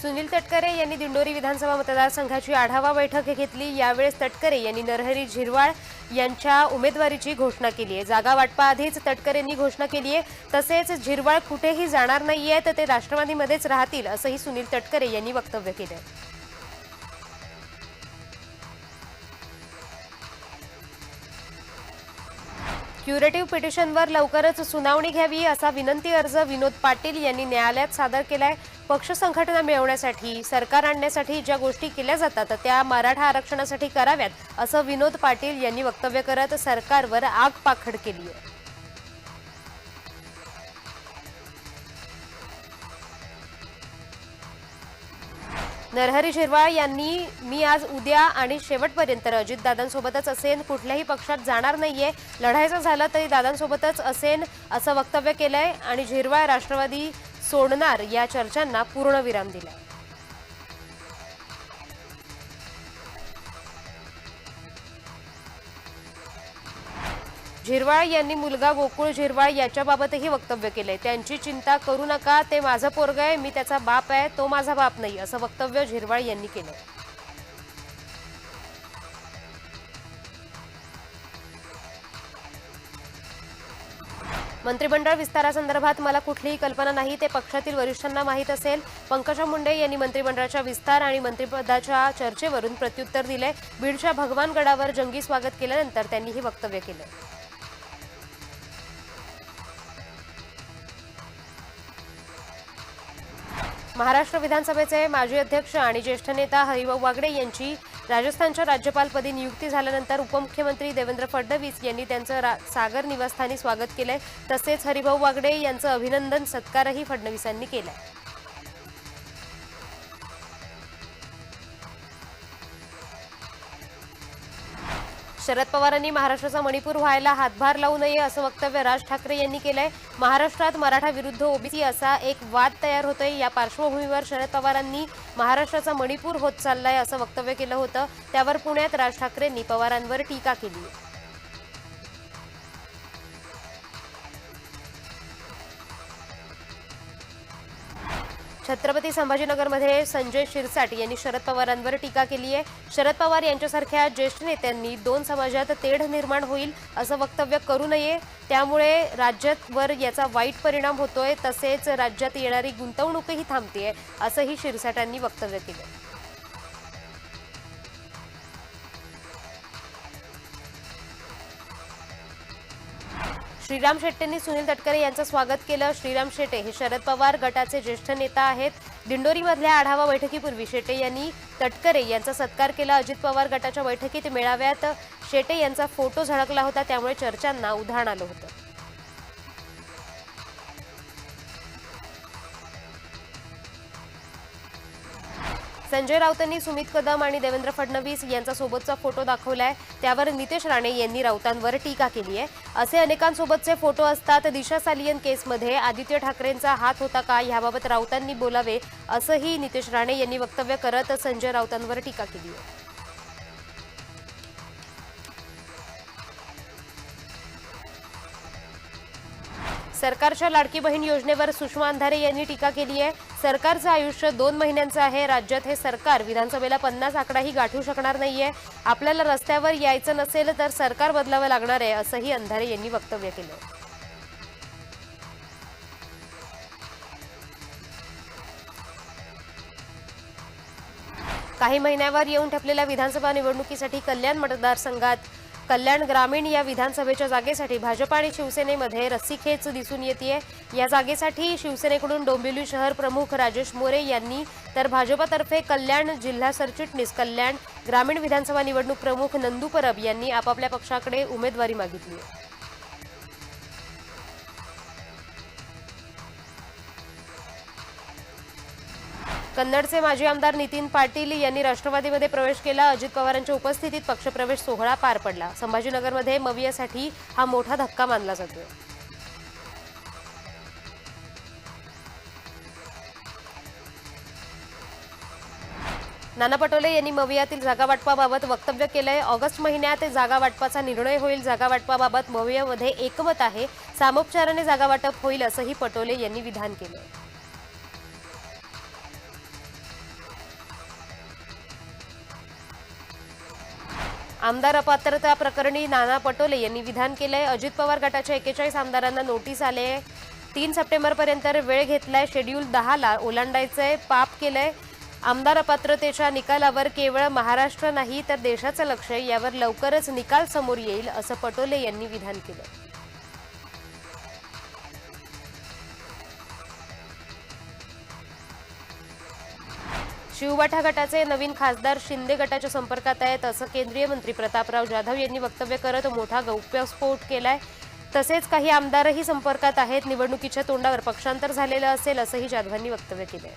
सुनील तटकरे यांनी दिंडोरी विधानसभा मतदारसंघाची आढावा बैठक घेतली. यावेळेस तटकरे यांनी नरहरी झिरवाळ यांच्या उमेदवारीची घोषणा केली आहे. जागा वाटपाआधीच तटकरेंनी घोषणा केली आहे. तसेच झिरवाळ कुठेही जाणार नाही तर ते राष्ट्रवादीमध्येच राहतील असंही सुनील तटकरे यांनी वक्तव्य केलं क्युरेटिव्ह पिटिशनवर लवकरच सुनावणी घ्यावी असा विनंती अर्ज विनोद पाटील यांनी न्यायालयात सादर केलाय. पक्ष संघटना मिळवण्यासाठी सरकार आणण्यासाठी ज्या गोष्टी केल्या जातात त्या मराठा आरक्षणासाठी कराव्यात असं विनोद पाटील यांनी वक्तव्य करत सरकारवर आग पाखड केली आहे नरहरी झिरवाळ यांनी मी आज उद्या आणि शेवटपर्यंत अजितदादांसोबतच असेन कुठल्याही पक्षात जाणार नाहीये. लढायचं झालं तरी दादांसोबतच असेन असं वक्तव्य केलंय आणि झिरवाळ राष्ट्रवादी सोडणार या चर्चांना पूर्णविराम दिलाय. झिरवाळ यांनी मुलगा गोकुळ झिरवाळ याच्याबाबतही वक्तव्य केले त्यांची चिंता करू नका ते माझं पोरग आहे मी त्याचा बाप आहे तो माझा बाप नाही असं वक्तव्य झिरवाळ यांनी केलंय. मंत्रिमंडळ विस्तारासंदर्भात मला कुठलीही कल्पना नाही ते पक्षातील वरिष्ठांना माहीत असेल. पंकजा मुंडे यांनी मंत्रिमंडळाच्या विस्तार आणि मंत्रिपदाच्या चर्चेवरून प्रत्युत्तर दिले बीडच्या भगवान गडावर जंगी स्वागत केल्यानंतर त्यांनी हे वक्तव्य केलं महाराष्ट्र विधानसभेचे माजी अध्यक्ष आणि ज्येष्ठ नेता हरिभाऊ वागडे यांची राजस्थानच्या राज्यपालपदी नियुक्ती झाल्यानंतर उपमुख्यमंत्री देवेंद्र फडणवीस यांनी त्यांचं रा- सागर निवासस्थानी स्वागत केलंय. तसेच हरिभाऊ वागडे यांचं अभिनंदन सत्कारही फडणवीसांनी केलाय. शरद पवारांनी महाराष्ट्राचा मणिपूर व्हायला हातभार लावू नये असं वक्तव्य राज ठाकरे यांनी केलंय. महाराष्ट्रात मराठा विरुद्ध ओबीसी असा एक वाद तयार होतोय. या पार्श्वभूमीवर शरद पवारांनी महाराष्ट्राचा मणिपूर होत चाललाय असं वक्तव्य केलं होतं. त्यावर पुण्यात राज ठाकरेंनी पवारांवर टीका केली. छत्रपती संभाजीनगरमध्ये संजय शिरसाट यांनी शरद पवारांवर टीका केली आहे. शरद पवार यांच्यासारख्या ज्येष्ठ नेत्यांनी दोन समाजात तेढ निर्माण होईल असं वक्तव्य करू नये. त्यामुळे राज्यावर याचा वाईट परिणाम होतोय तसेच राज्यात येणारी गुंतवणूकही थांबतेय असंही शिरसाटांनी वक्तव्य केलं श्रीराम शेट्टींनी सुनील तटकरे यांचं स्वागत केलं. श्रीराम शेटे हे शरद पवार गटाचे ज्येष्ठ नेता आहेत. दिंडोरीमधल्या आढावा बैठकीपूर्वी शेटे यांनी तटकरे यांचा सत्कार केला. अजित पवार गटाच्या बैठकीत मेळाव्यात शेटे यांचा फोटो झळकला होता. त्यामुळे चर्चांना उधाण आलं होतं. संजय राऊतांनी सुमित कदम आणि देवेंद्र फडणवीस यांच्यासोबतचा फोटो दाखवलाय. त्यावर नितेश राणे यांनी राऊतांवर टीका केली आहे. असे अनेकांसोबतचे फोटो असतात. दिशा सालियन केसमध्ये आदित्य ठाकरेंचा हात होता का? याबाबत राऊतांनी बोलावे असंही नितेश राणे यांनी वक्तव्य करत संजय राऊतांवर टीका केली आहे. सरकारच्या लाडकी बहीण योजनेवर सुषमा अंधारे यांनी टीका केली आहे. सरकारचं आयुष्य दोन महिन्यांचं आहे. राज्यात हे सरकार विधानसभेला पन्नास आकडाही गाठू शकणार नाहीये. आपल्याला रस्त्यावर यायचं नसेल तर सरकार बदलावं लागणार आहे असंही अंधारे यांनी वक्तव्य केलं. काही महिन्यावर येऊन ठेपलेल्या विधानसभा निवडणुकीसाठी कल्याण मतदारसंघात कल्याण ग्रामीण या विधानसभेच्या जागेसाठी भाजप आणि शिवसेनेमध्ये रस्सीखेच दिसून येते या जागेसाठी शिवसेनेकडून डोंबिवली शहर प्रमुख राजेश मोरे यांनी तर भाजपतर्फे कल्याण जिल्हा सरचिटणीस कल्याण ग्रामीण विधानसभा निवडणूक प्रमुख नंदू परब यांनी आपापल्या पक्षाकडे उमेदवारी मागितली कन्नडचे माजी आमदार नितीन पाटील यांनी राष्ट्रवादीमध्ये प्रवेश केला. अजित पवारांच्या उपस्थितीत पक्षप्रवेश सोहळा पार पडला. संभाजीनगरमध्ये मवियासाठी हा मोठा धक्का मानला जातोय. नाना पटोले यांनी मवियातील जागा वाटपाबाबत वक्तव्य केलंय. ऑगस्ट महिन्यात जागा वाटपाचा निर्णय होईल. जागा वाटपाबाबत मवियामध्ये एकमत आहे. सामोपचाराने जागावाटप होईल असंही पटोले यांनी विधान केलं. आमदार अपात्रता प्रकरणी नाना पटोले यांनी विधान केलंय. अजित पवार गटाच्या एकेचाळीस आमदारांना नोटीस आले आहे तीन सप्टेंबरपर्यंत वेळ घेतलाय. शेड्यूल दहाला ओलांडायचंय. पाप केलंय. आमदार अपात्रतेच्या निकालावर केवळ महाराष्ट्र नाही तर देशाचं लक्ष यावर लवकरच निकाल समोर येईल असं पटोले यांनी विधान केलं शिवबाठा गटाचे नवीन खासदार शिंदे गटाच्या संपर्कात आहेत असं केंद्रीय मंत्री प्रतापराव जाधव यांनी वक्तव्य करत मोठा गौप्यस्फोट केलाय. तसेच काही आमदारही संपर्कात आहेत निवडणुकीच्या तोंडावर पक्षांतर झालेलं असेल असंही जाधवांनी वक्तव्य केलंय.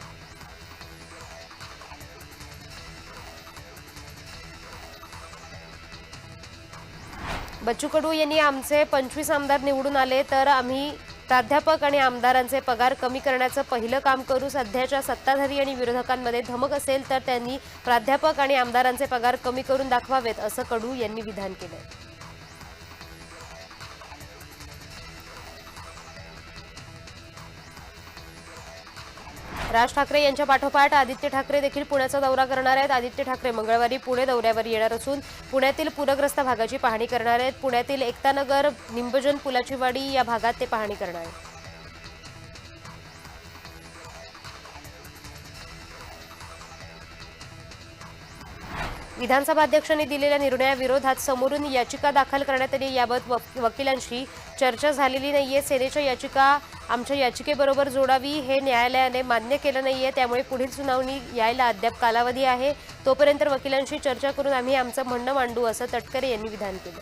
बच्चू कडू यांनी आमचे पंचवीस आमदार निवडून आले तर आम्ही प्राध्यापक आणि आमदारांचे पगार कमी करण्याचं पहिलं काम करू सध्याच्या सत्ताधारी आणि विरोधकांमध्ये धमक असेल तर त्यांनी प्राध्यापक आणि आमदारांचे पगार कमी करून दाखवावेत असं कडू यांनी विधान केलं राज ठाकरे यांच्या पाठोपाठ आदित्य ठाकरे देखील पुण्याचा दौरा करणार आहेत. आदित्य ठाकरे मंगळवारी पुणे दौऱ्यावर येणार असून पुण्यातील पूरग्रस्त भागाची पाहणी करणार आहेत. पुण्यातील एकतानगर निंबजन पुलाची वाडी या भागात ते पाहणी करणार आहेत. विधानसभा अध्यक्षांनी दिलेल्या निर्णयाविरोधात समोरून याचिका दाखल करण्यात आली. याबाबत वकिलांशी चर्चा झालेली नाहीये. सेनेच्या याचिका आमच्या याचिकेबरोबर जोडावी हे न्यायालयाने मान्य केलं नाही आहे त्यामुळे पुढील सुनावणी यायला अद्याप कालावधी आहे. तोपर्यंत वकिलांशी चर्चा करून आम्ही आमचं म्हणणं मांडू असं तटकरे यांनी विधान केलं.